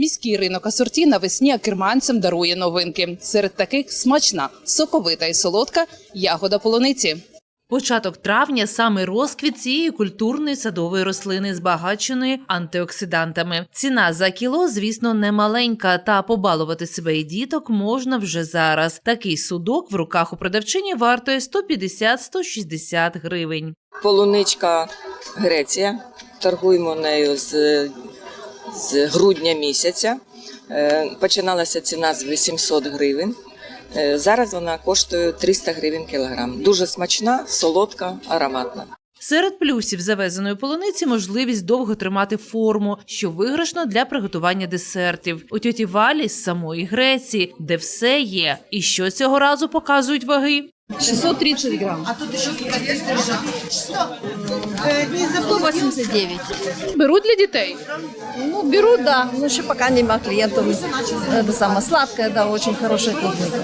Міський ринок асорті навесні акерманцям дарує новинки. Серед таких смачна, соковита і солодка ягода полуниці. Початок травня саме розквіт цієї культурної садової рослини, збагаченої антиоксидантами. Ціна за кіло, звісно, не маленька, та побалувати себе і діток можна вже зараз. Такий судок в руках у продавчині вартує 150-160 гривень. Полуничка Греція. Торгуємо нею з, з грудня місяця. Е, Починалася ціна з 800 гривень. Е, Зараз вона коштує 300 гривень кілограм. Дуже смачна, солодка, ароматна. Серед плюсів завезеної полуниці можливість довго тримати форму, що виграшно для приготування десертів. У тьоті Валі з самої Греції, де все є. І що цього разу показують ваги? 630 грам. 189. Беруть для дітей. Ну, беру, да, но еще пока нема клиентов. Это самое сладкое, да, очень хорошая клубника.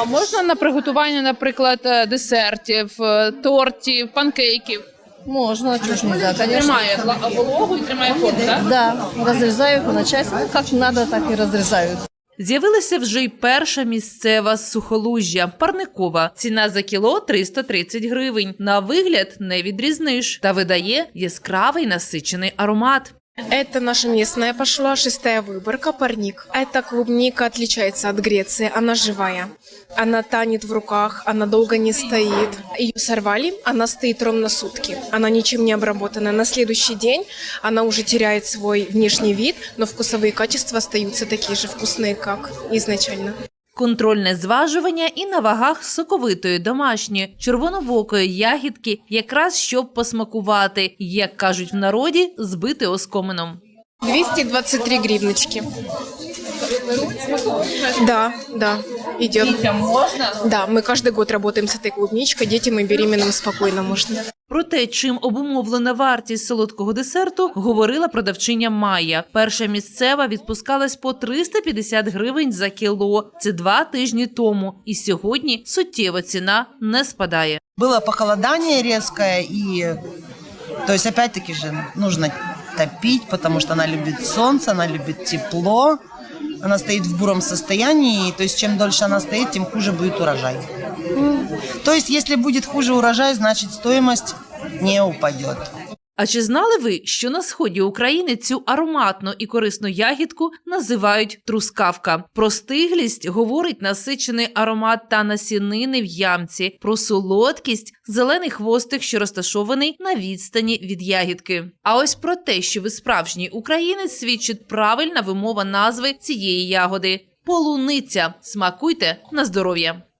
А можна на приготування, наприклад, е, десертів, е, тортів, панкейків? Можно, чушь нельзя, конечно. Тримає вла- вологу і тримає форму, так? Да, разрезаю их на части, ну, как надо, так и разрезают. З'явилася вже й перша місцева сухолужжя парникова. Ціна за кіло 330 гривень. На вигляд не відрізниш та видає яскравий насичений аромат. Это наша местная пошла, шестая выборка, парник. Эта клубника отличается от Греции, она живая. Она танет в руках, она долго не стоит. Ее сорвали, она стоит ровно сутки. Она ничем не обработана. На следующий день она уже теряет свой внешний вид, но вкусовые качества остаются такие же вкусные, как изначально. Контрольне зважування і на вагах соковитої домашньої червоновокої ягідки, якраз щоб посмакувати, як кажуть в народі, збити оскомином. 223 гривночки. Да, да, идет. можна? Да, мы каждый год работаем с этой клубничкой. Детям и беременным спокойно можно. Про те, чим обумовлена вартість солодкого десерту, говорила продавчиня Майя. Перша місцева відпускалась по 350 гривень за кіло. Це два тижні тому. І сьогодні суттєва ціна не спадає. Было похолодание резкое, и то есть опять-таки же нужно топить, потому что она любит солнце, она любит тепло, она стоит в буром состоянии, и то есть чем дольше она тем хуже будет урожай. То есть если будет хуже урожай, значит стоимость не упадет. А чи знали ви, що на сході України цю ароматну і корисну ягідку називають трускавка? Про стиглість говорить насичений аромат та насінини в ямці, про солодкість зелений хвостик, що розташований на відстані від ягідки. А ось про те, що ви справжній українець, свідчить правильна вимова назви цієї ягоди полуниця. Смакуйте на здоров'я.